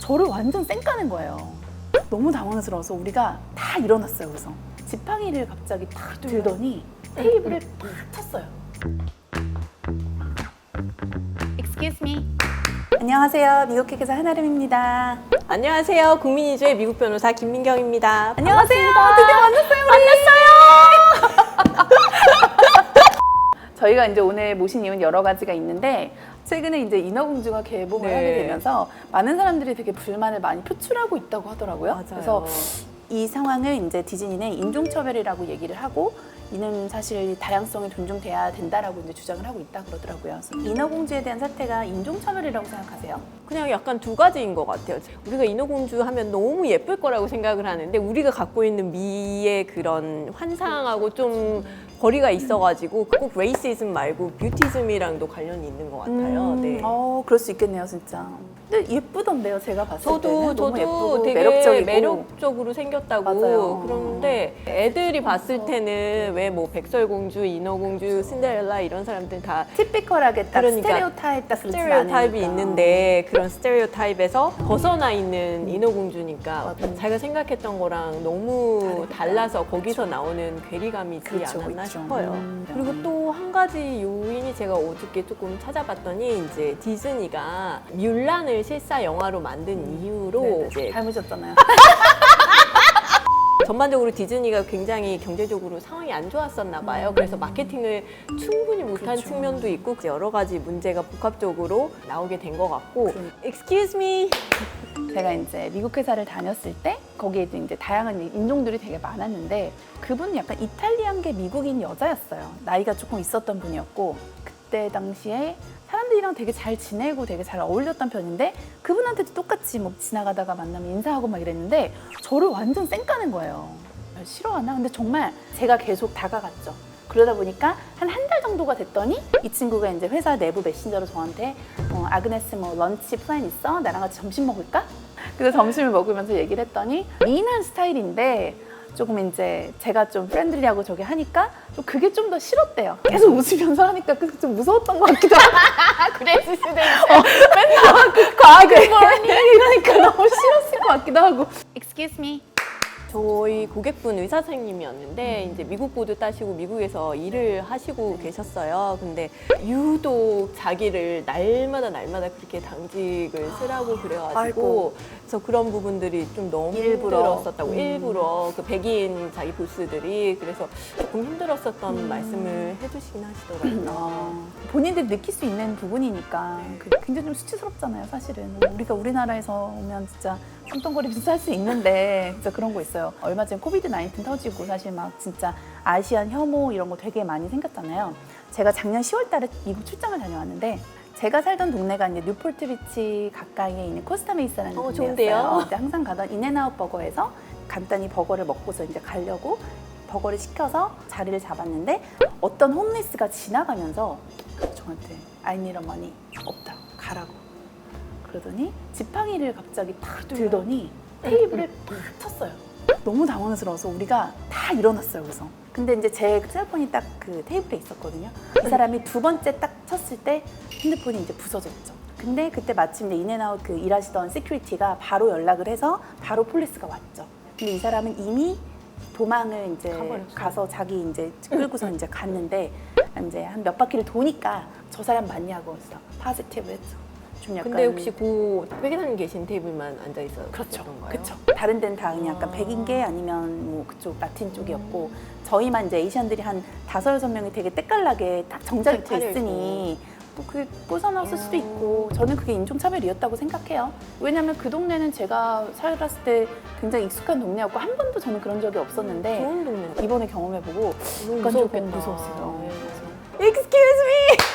저를 완전 쌩까는 거예요. 너무 당황스러워서 우리가 다 일어났어요. 그래서 지팡이를 갑자기 탁 들더니 테이블에 팍 쳤어요. Excuse me. 안녕하세요. 미국 회계사 한아름입니다. 안녕하세요. 국민이주의 미국 변호사 김민경입니다. 안녕하세요. 드디어 만났어요. 만났어요. 저희가 이제 오늘 모신 이유는 여러 가지가 있는데 최근에 이제 인어공주가 개봉을 네. 하게 되면서 많은 사람들이 되게 불만을 많이 표출하고 있다고 하더라고요. 맞아요. 그래서 이 상황을 이제 디즈니는 인종차별이라고 얘기를 하고 이는 사실 다양성이 존중돼야 된다라고 이제 주장을 하고 있다 그러더라고요. 그래서 인어공주에 대한 사태가 인종차별이라고 생각하세요? 그냥 약간 두 가지인 것 같아요. 우리가 인어공주 하면 너무 예쁠 거라고 생각을 하는데 우리가 갖고 있는 미의 그런 환상하고 좀 거리가 있어가지고 꼭 레이시즘 말고 뷰티즘이랑도 관련이 있는 것 같아요. 네. 어, 그럴 수 있겠네요, 진짜. 근데 예쁘던데요, 제가 봤을 저도 때는 너무 저도 예쁘고 되게 매력적이고. 매력적으로 생 겼다고 맞아요. 그런데 애들이 봤을 때는 왜 뭐 백설공주, 인어공주, 신데렐라 이런 사람들 다 티피컬하게 딱 그러니까 스테레오 타입 딱 그렇진 스테레오 타입이 않으니까. 있는데 그런 스테레오 타입에서 벗어나 있는 인어공주니까 맞아. 자기가 생각했던 거랑 너무. 달라서 거기서 나오는 괴리감이 있지 그렇죠, 않았나 있죠. 싶어요. 음. 그리고 또 한 가지 요인이 제가 어저께 조금 찾아봤더니 이제 디즈니가 뮬란을 실사 영화로 만든 이유로 음. 네네. 이제 닮으셨잖아요. 전반적으로 디즈니가 굉장히 경제적으로 상황이 안 좋았었나 봐요. 그래서 마케팅을 충분히 못한 음. 그렇죠. 측면도 있고 여러 가지 문제가 복합적으로 나오게 된 것 같고 그러니까. Excuse me. 제가 이제 미국 회사를 다녔을 때 거기에도 이제 다양한 인종들이 되게 많았는데 그분은 약간 이탈리안계 미국인 여자였어요. 나이가 조금 있었던 분이었고 그때 당시에 사람들이랑 되게 잘 지내고 되게 잘 어울렸던 편인데 그분한테도 똑같이 뭐 지나가다가 만나면 인사하고 막 이랬는데 저를 완전 쌩까는 거예요. 싫어하나? 근데 정말 제가 계속 다가갔죠. 그러다 보니까 한 한 달 정도가 됐더니 이 친구가 이제 회사 내부 메신저로 저한테 어, 아그네스 뭐 런치 플랜 있어? 나랑 같이 점심 먹을까? 그래서 점심을 먹으면서 얘기를 했더니 미인한 스타일인데 조금 이제 제가 좀 프렌들리하고 저기 하니까 좀 그게 좀 더 싫었대요. 계속 웃으면서 하니까 그게 좀 무서웠던 것 같기도 하고. 그랬을 수도 있어. 맨날 그 과학을 이러니까 너무 싫었을 것 같기도 하고. Excuse me. 저희 고객분 의사 선생님이었는데 이제 미국 보드 따시고 미국에서 일을 하시고 계셨어요. 근데 유독 자기를 날마다 날마다 그렇게 당직을 쓰라고 그래가지고 아이고. 그래서 그런 부분들이 좀 너무 일부러. 힘들었었다고 음. 일부러 그 백인 자기 보스들이 그래서 조금 힘들었었던 음. 말씀을 해주시긴 하시더라고요. 어, 본인들 느낄 수 있는 부분이니까 그 굉장히 좀 수치스럽잖아요, 사실은. 우리가 우리나라에서 오면 진짜 똥똥거리면서 살수 있는데 진짜 그런 거 있어요. 얼마 전에 코비드 19 터지고 사실 막 진짜 아시안 혐오 이런 거 되게 많이 생겼잖아요. 제가 작년 10월 달에 미국 출장을 다녀왔는데 제가 살던 동네가 이제 뉴폴트 비치 가까이에 있는 코스타메이사라는 어, 동네였어요. 좋은데요? 그때 항상 가던 인앤아웃 버거에서 간단히 버거를 먹고서 이제 가려고 버거를 시켜서 자리를 잡았는데 어떤 홈리스가 지나가면서 저한테 I need a money 없다 가라고 그러더니 지팡이를 갑자기 탁 들더니 테이블에 팍 쳤어요. 너무 당황스러워서 우리가 다 일어났어요. 그래서 근데 이제 제 셀폰이 딱 그 테이블에 있었거든요. 이 사람이 두 번째 딱 쳤을 때 핸드폰이 이제 부서졌죠. 근데 그때 마침 이제 인앤아웃 그 일하시던 시큐리티가 바로 연락을 해서 바로 폴리스가 왔죠. 근데 이 사람은 이미 도망을 이제. 가서 자기 이제 끌고서 이제 갔는데 이제 한 몇 바퀴를 도니까 저 사람 맞냐고 했어. 파지티브 했죠. 좀 약간 근데 혹시 그 회계사님 계신 테이블만 앉아 있었던 그렇죠. 건가요? 그렇죠. 다른 데는 다 그냥 약간 아. 백인계 아니면 뭐 그쪽 라틴 쪽이었고 저희만 이제 에이시안들이 한 다섯 여섯 명이 되게 때깔나게 딱돼 차려 있으니 또 그게 뽀사나왔을 수도 음. 있고 저는 그게 인종차별이었다고 생각해요. 왜냐면 그 동네는 제가 살았을 때 굉장히 익숙한 동네였고 한 번도 저는 그런 적이 없었는데 좋은 동네. 이번에 경험해보고 너무 약간 조금. 무서웠어요. 네. Excuse me.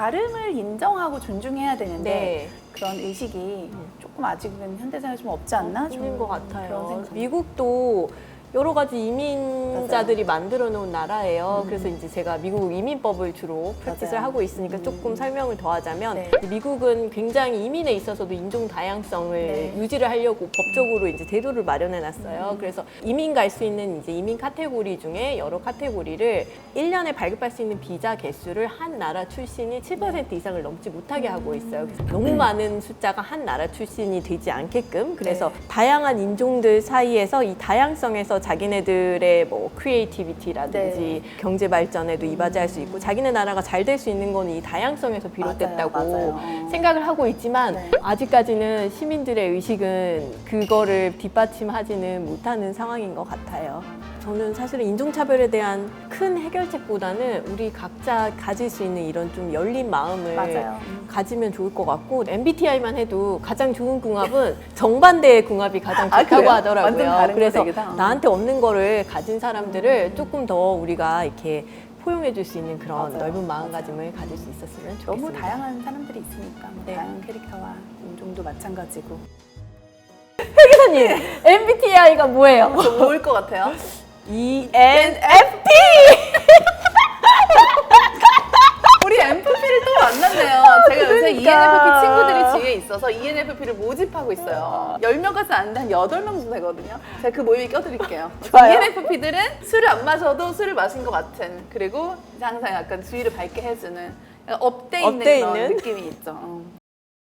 다름을 인정하고 존중해야 되는데 네. 그런 의식이 조금 아직은 현대사회에 좀 없지 않나? 있는 좀것 그런 같아요. 생각. 미국도 여러 가지 이민자들이 만들어 놓은 나라예요. 그래서 이제 제가 미국 이민법을 주로 프랙티스를 음. 맞아요. 하고 있으니까 음. 조금 설명을 더 하자면 네. 미국은 굉장히 이민에 있어서도 인종 다양성을 네. 유지를 하려고 법적으로 이제 제도를 마련해 놨어요. 음. 그래서 이민 갈 수 있는 이제 이민 카테고리 중에 여러 카테고리를 1년에 발급할 수 있는 비자 개수를 한 나라 출신이 7% 이상을 넘지 못하게 하고 있어요. 그래서 너무 많은 숫자가 한 나라 출신이 되지 않게끔 그래서 네. 다양한 인종들 사이에서 이 다양성에서 자기네들의 뭐 크리에이티비티라든지 경제 발전에도 이바지할 수 있고 자기네 나라가 잘 될 수 있는 건 이 다양성에서 비롯됐다고 맞아요, 맞아요. 생각을 하고 있지만 네. 아직까지는 시민들의 의식은 그거를 뒷받침하지는 못하는 상황인 것 같아요. 저는 사실은 인종차별에 대한 큰 해결책보다는 우리 각자 가질 수 있는 이런 좀 열린 마음을 맞아요. 음. 가지면 좋을 것 같고 MBTI만 해도 가장 좋은 궁합은 정반대의 궁합이 가장 아, 좋다고 그래요? 하더라고요. 다른 그래서. 나한테 없는 거를 가진 사람들을 조금 더 우리가 이렇게 포용해 줄 수 있는 그런 맞아요. 넓은 마음가짐을 가질 수 있었으면 좋겠습니다. 너무 다양한 사람들이 있으니까 뭐 네. 다양한 캐릭터와 인종도 마찬가지고 회계사님, MBTI가 뭐예요? 저 모을 것 같아요. ENFP! 우리 NFP를 또 만났네요. 제가 요새 그러니까. ENFP 친구들이 뒤에 있어서 ENFP를 모집하고 있어요. 10명 까지 아닌데 한 8명 정도 되거든요. 제가 그 모임에 껴드릴게요. 좋아요. ENFP들은 술을 안 마셔도 술을 마신 것 같은 그리고 항상 약간 주위를 밝게 해주는 업돼 있는 업돼 그런 있는? 느낌이 있죠. 어.